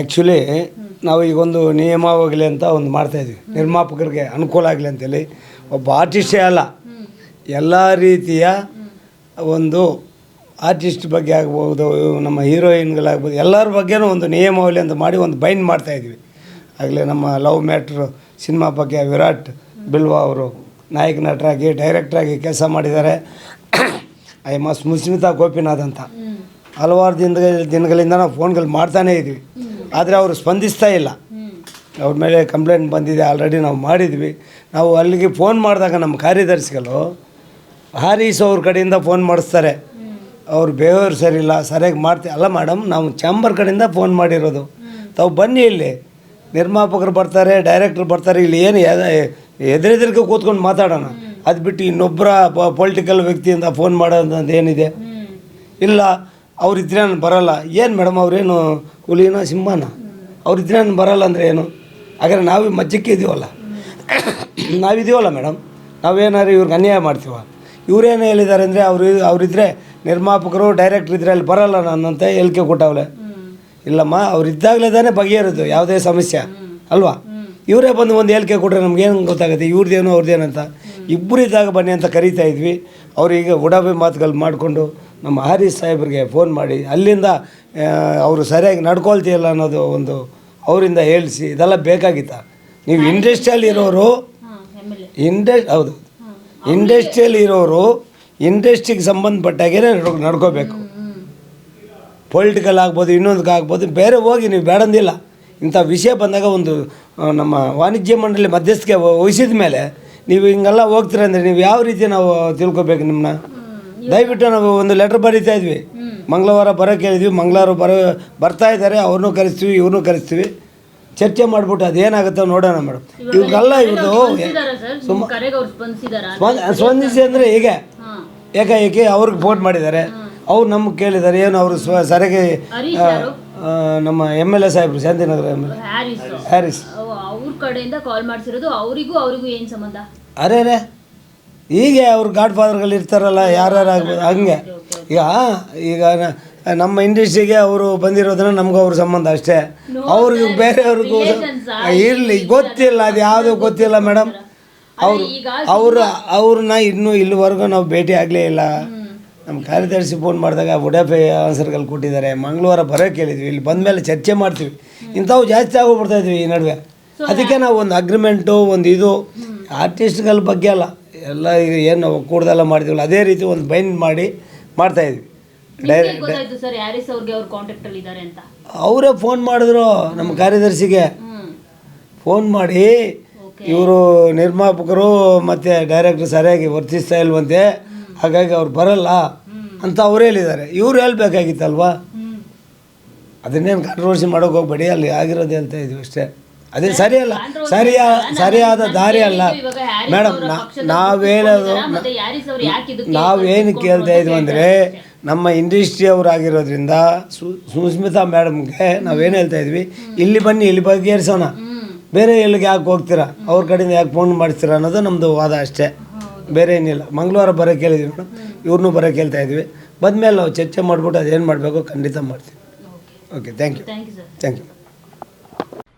Actually ನಾವು ಈಗ ಒಂದು ನಿಯಮವಾಗಲಿ ಅಂತ ಒಂದು ಮಾಡ್ತಾಯಿದ್ವಿ ನಿರ್ಮಾಪಕರಿಗೆ ಅನುಕೂಲ ಆಗಲಿ ಅಂತೇಳಿ. ಒಬ್ಬ ಆರ್ಟಿಸ್ಟೇ ಅಲ್ಲ. ಎಲ್ಲ ರೀತಿಯ ಒಂದು ಆರ್ಟಿಸ್ಟ್ ಬಗ್ಗೆ ಆಗ್ಬೋದು ನಮ್ಮ ಹೀರೋಯಿನ್ಗಳಾಗ್ಬೋದು ಎಲ್ಲರ ಬಗ್ಗೆನೂ ಒಂದು ನಿಯಮಾವಳಿ ಅಂತ ಮಾಡಿ ಒಂದು ಬೈಂಡ್ ಮಾಡ್ತಾಯಿದ್ವಿ ಆಗಲೇ ನಮ್ಮ ಲವ್ ಮ್ಯಾಟ್ರು ಸಿನಿಮಾ ಬಗ್ಗೆ ವಿರಾಟ್ ಬಿಲ್ವಾ ಅವರು ನಾಯಕ ನಟರಾಗಿ ಡೈರೆಕ್ಟ್ರಾಗಿ ಕೆಲಸ ಮಾಡಿದ್ದಾರೆ. ಐ ಮಸ್ ಮುಸ್ಮಿತಾ ಗೋಪಿನಾಥ್ ಅಂತ. ಹಲವಾರು ದಿನಗಳ ದಿನಗಳಿಂದ ನಾವು ಫೋನ್ಗಳು ಮಾಡ್ತಾನೇ ಇದ್ವಿ. ಆದರೆ ಅವರು ಸ್ಪಂದಿಸ್ತಾ ಇಲ್ಲ. ಅವ್ರ ಮೇಲೆ ಕಂಪ್ಲೇಂಟ್ ಬಂದಿದೆ ಆಲ್ರೆಡಿ ನಾವು ಮಾಡಿದ್ವಿ. ನಾವು ಅಲ್ಲಿಗೆ ಫೋನ್ ಮಾಡಿದಾಗ ನಮ್ಮ ಕಾರ್ಯದರ್ಶಿಗಳು ಹಾರೀಸ್ ಅವ್ರ ಕಡೆಯಿಂದ ಫೋನ್ ಮಾಡಿಸ್ತಾರೆ. ಅವ್ರು ಬೇವರು ಸರಿಯಿಲ್ಲ ಸರಿಯಾಗಿ ಮಾಡ್ತೀವಿ ಅಲ್ಲ ಮೇಡಮ್ ನಾವು ಚಾಂಬರ್ ಕಡೆಯಿಂದ ಫೋನ್ ಮಾಡಿರೋದು. ತಾವು ಬನ್ನಿ ಇಲ್ಲಿ. ನಿರ್ಮಾಪಕರು ಬರ್ತಾರೆ ಡೈರೆಕ್ಟ್ರು ಬರ್ತಾರೆ, ಇಲ್ಲಿ ಏನು ಎದುರೆದುರಿಗೆ ಕೂತ್ಕೊಂಡು ಮಾತಾಡೋಣ. ಅದು ಬಿಟ್ಟು ಇನ್ನೊಬ್ಬರ ಪೊಲಿಟಿಕಲ್ ವ್ಯಕ್ತಿಯಿಂದ ಫೋನ್ ಮಾಡೋದಂತ ಏನಿದೆ? ಇಲ್ಲ. ಅವ್ರಿದ್ರೆ ನಾನು ಬರಲ್ಲ. ಏನು ಮೇಡಮ್ ಅವರೇನು ಹುಲಿನ ಸಿಂಹನ? ಅವ್ರಿದ್ರೆ ನಾನು ಬರಲ್ಲ ಅಂದರೆ ಏನು? ಹಾಗಾದ್ರೆ ನಾವು ಮಜ್ಜಕ್ಕೆ ಇದೀವಲ್ಲ. ನಾವಿದೀವಲ್ಲ ಮೇಡಮ್. ನಾವೇನಾದ್ರು ಇವ್ರಿಗೆ ಅನ್ಯಾಯ ಮಾಡ್ತೀವ? ಇವ್ರೇನು ಹೇಳಿದ್ದಾರೆ ಅಂದರೆ ಅವರು ಅವರಿದ್ರೆ ನಿರ್ಮಾಪಕರು, ಡೈರೆಕ್ಟ್ರ್ ಇದ್ರೆ ಅಲ್ಲಿ ಬರಲ್ಲ ಅಂತ ಹೇಳಿಕೆ ಕೊಟ್ಟವಳೆ. ಇಲ್ಲಮ್ಮ, ಅವ್ರು ಇದ್ದಾಗಲೇ ತಾನೇ ಬಗೆಹರಿದು, ಯಾವುದೇ ಸಮಸ್ಯೆ. ಅಲ್ವಾ? ಇವರೇ ಬಂದು ಒಂದು ಹೇಳಿಕೆ ಕೊಟ್ಟರೆ ಏನು ಗೊತ್ತಾಗುತ್ತೆ? ಇವ್ರದ್ದೇನು ಅವ್ರದ್ದೇನಂತ ಇಬ್ಬರು ಇದ್ದಾಗ ಬನ್ನಿ ಅಂತ ಕರಿತಾ ಇದ್ವಿ. ಅವ್ರೀಗ ಉಡಾಬೆ ಮಾತುಗಳು ಮಾಡಿಕೊಂಡು ನಮ್ಮ ಹಾರಿ ಸಾಹೇಬ್ರಿಗೆ ಫೋನ್ ಮಾಡಿ ಅಲ್ಲಿಂದ ಅವರು ಸರಿಯಾಗಿ ನಡ್ಕೊಳ್ತೀಯಲ್ಲ ಅನ್ನೋದು ಒಂದು ಅವರಿಂದ ಹೇಳಿಸಿ ಇದೆಲ್ಲ ಬೇಕಾಗಿತ್ತ? ನೀವು ಇಂಡಸ್ಟ್ರಿಯಲ್ಲಿ ಇರೋರು ಇಂಡಸ್ ಹೌದು. ಇಂಡಸ್ಟ್ರಿಯಲ್ಲಿ ಇರೋರು ಇಂಡಸ್ಟ್ರಿಗೆ ಸಂಬಂಧಪಟ್ಟಾಗೇ ನಡ್ಕೊ ನಡ್ಕೋಬೇಕು. ಪೊಲಿಟಿಕಲ್ ಆಗ್ಬೋದು ಇನ್ನೊಂದಕ್ಕೆ ಆಗ್ಬೋದು ಬೇರೆ ಹೋಗಿ ನೀವು ಬೇಡಂದಿಲ್ಲ. ಇಂಥ ವಿಷಯ ಬಂದಾಗ ಒಂದು ನಮ್ಮ ವಾಣಿಜ್ಯ ಮಂಡಳಿ ಮಧ್ಯಸ್ಥಿಕೆ ವಹಿಸಿದ ಮೇಲೆ ನೀವು ಹಿಂಗೆಲ್ಲ ಹೋಗ್ತೀರ ಅಂದರೆ ನೀವು ಯಾವ ರೀತಿ ನಾವು ತಿಳ್ಕೊಬೇಕು ನಿಮ್ಮನ್ನ ದಯವಿಟ್ಟು ನಾವು ಒಂದು ಲೆಟ್ರ್ ಬರೀತಾ ಇದ್ವಿ. ಮಂಗಳವಾರ ಬರೋಕೆ ಹೇಳಿದ್ವಿ. ಮಂಗಳವಾರ ಬರೋ ಬರ್ತಾ ಇದ್ದಾರೆ. ಅವ್ರನ್ನೂ ಕರೆಸ್ತೀವಿ ಇವ್ರನ್ನೂ ಕರೆಸ್ತೀವಿ. ಚರ್ಚೆ ಮಾಡಿಬಿಟ್ಟು ಅದೇನಾಗುತ್ತೋ ನೋಡೋಣ ಮೇಡಮ್. ಇವ್ರಿಗೆಲ್ಲ ಇವ್ರದ್ದು ಸ್ಪಂದಿಸಿ ಅಂದರೆ ಹೀಗೆ. ಏಕಾಏಕಿ ಅವ್ರಿಗೆ ಫೋನ್ ಮಾಡಿದ್ದಾರೆ. ಅವ್ರು ನಮ್ಗೆ ಕೇಳಿದ್ದಾರೆ. ಏನು ಅವರು ಸ್ವ ಸರಿಗೆ ನಮ್ಮ ಎಂ ಎಲ್ ಎ ಸಾಹೇಬರು Shantinagar M L A Haris. ಅವ್ರ ಕಡೆಯಿಂದ ಕಾಲ್ ಮಾಡಿಸಿರೋದು ಅವರಿಗೂ ಅವರಿಗೂ ಏನು ಸಂಬಂಧ? ಅರೇ. ಹೀಗೆ ಅವ್ರು ಗಾಡ್ ಫಾದರ್ಗಳು ಇರ್ತಾರಲ್ಲ ಯಾರ್ಯಾರು ಆಗ್ಬೋದು ಹಂಗೆ. ಈಗ ಈಗ ನಮ್ಮ ಇಂಡಸ್ಟ್ರಿಗೆ ಅವರು ಬಂದಿರೋದನ್ನ ನಮಗೂ ಅವ್ರ ಸಂಬಂಧ ಅಷ್ಟೇ. ಅವ್ರಿಗೆ ಬೇರೆಯವ್ರಿಗೂ ಇರಲಿ ಗೊತ್ತಿಲ್ಲ ಅದು ಯಾವುದು ಗೊತ್ತಿಲ್ಲ ಮೇಡಮ್ ಅವರು ಅವ್ರ ಅವ್ರನ್ನ ಇನ್ನೂ ಇಲ್ಲಿವರೆಗೂ ನಾವು ಭೇಟಿ ಆಗಲೇ ಇಲ್ಲ. ನಮ್ಮ ಕಾರ್ಯದರ್ಶಿ ಫೋನ್ ಮಾಡಿದಾಗ ಉಡಾಫೆ ಆನ್ಸರ್ಗಳು ಕೊಟ್ಟಿದ್ದಾರೆ. ಮಂಗಳವಾರ ಬರೋಕೆ ಕೇಳಿದ್ವಿ. ಇಲ್ಲಿ ಬಂದ ಮೇಲೆ ಚರ್ಚೆ ಮಾಡ್ತೀವಿ. ಇಂಥವು ಜಾಸ್ತಿ ಆಗೋಗ್ಬಿಡ್ತಾ ಇದ್ವಿ ಈ ನಡುವೆ. ಅದಕ್ಕೆ ನಾವು ಒಂದು ಅಗ್ರಿಮೆಂಟು ಒಂದು ಇದು. ಆರ್ಟಿಸ್ಟ್ಗಳ ಬಗ್ಗೆ ಅಲ್ಲ. ಎಲ್ಲ ಈಗ ಏನು ನಾವು ಕೂಡ್ದೆಲ್ಲ ಮಾಡಿದ್ವಲ್ಲ ಅದೇ ರೀತಿ ಒಂದು ಬೈಂಡ್ ಮಾಡಿ ಮಾಡ್ತಾಯಿದ್ವಿ ಡೈರೆಕ್ಟ್ ಗೊತ್ತಾಯ್ತು ಸರ್ ಹ್ಯಾರಿಸ್ ಅವ್ರಿಗೆ ಅವ್ರ ಕಾಂಟ್ಯಾಕ್ಟ್ ಅಲ್ಲಿ ಇದಾರೆ ಅಂತ? ಅವರೇ ಫೋನ್ ಮಾಡಿದ್ರು ನಮ್ಮ ಕಾರ್ಯದರ್ಶಿಗೆ. ಹ್ಮ್. ಫೋನ್ ಮಾಡಿ ಇವರು ನಿರ್ಮಾಪಕರು ಮತ್ತು ಡೈರೆಕ್ಟ್ರು ಸರಿಯಾಗಿ ವರ್ತಿಸ್ತಾ ಇಲ್ವಂತೆ ಹಾಗಾಗಿ ಅವ್ರು ಬರಲ್ಲ ಅಂತ ಅವ್ರು ಹೇಳಿದ್ದಾರೆ. ಇವ್ರು ಹೇಳ್ಬೇಕಾಗಿತ್ತಲ್ವಾ? ಹ್ಮ್. ಅದನ್ನೇನು ಕಾಂಟ್ರವರ್ಸಿ ಮಾಡೋಕೆ ಹೋಗ್ಬೇಡಿ ಅಲ್ಲಿ ಆಗಿರೋದು ಅಂತ ಇದ್ವಿ ಅಷ್ಟೇ. ಅದೇ ಸರಿಯಲ್ಲ ಸರಿಯಾದ ಸರಿಯಾದ ದಾರಿ ಅಲ್ಲ. ಮೇಡಮ್ ಅವ್ರ ನಾವೇನದು ನಾವೇನು ಕೇಳ್ತಾ ಇದ್ವಿ ಅಂದರೆ ನಮ್ಮ ಇಂಡಸ್ಟ್ರಿ ಅವರಾಗಿರೋದ್ರಿಂದ ಸು ಸುಸ್ಮಿತಾ ಮೇಡಮ್ಗೆ ನಾವೇನು ಹೇಳ್ತಾ ಇದ್ವಿ ಇಲ್ಲಿ ಬನ್ನಿ ಇಲ್ಲಿ ಬಗೆಹರಿಸೋಣ. ಬೇರೆ ಎಲ್ಲಿಗೆ ಯಾಕೆ ಹೋಗ್ತೀರಾ? ಅವ್ರ ಕಡೆಯಿಂದ ಯಾಕೆ ಫೋನ್ ಮಾಡ್ತೀರಾ ಅನ್ನೋದು ನಮ್ಮದು ವಾದ ಅಷ್ಟೇ. ಬೇರೆ ಏನಿಲ್ಲ. ಮಂಗಳವಾರ ಬರೋಕೆ ಹೇಳಿದ್ವಿ ಮೇಡಮ್. ಇವ್ರನ್ನೂ ಬರೋಕೆ ಹೇಳ್ತಾ ಇದ್ವಿ. ಬಂದಮೇಲೆ ನಾವು ಚರ್ಚೆ ಮಾಡಿಬಿಟ್ಟು ಅದೇನು ಮಾಡಬೇಕು ಖಂಡಿತ ಮಾಡ್ತೀವಿ. Okay. Thank you thank you sir thank you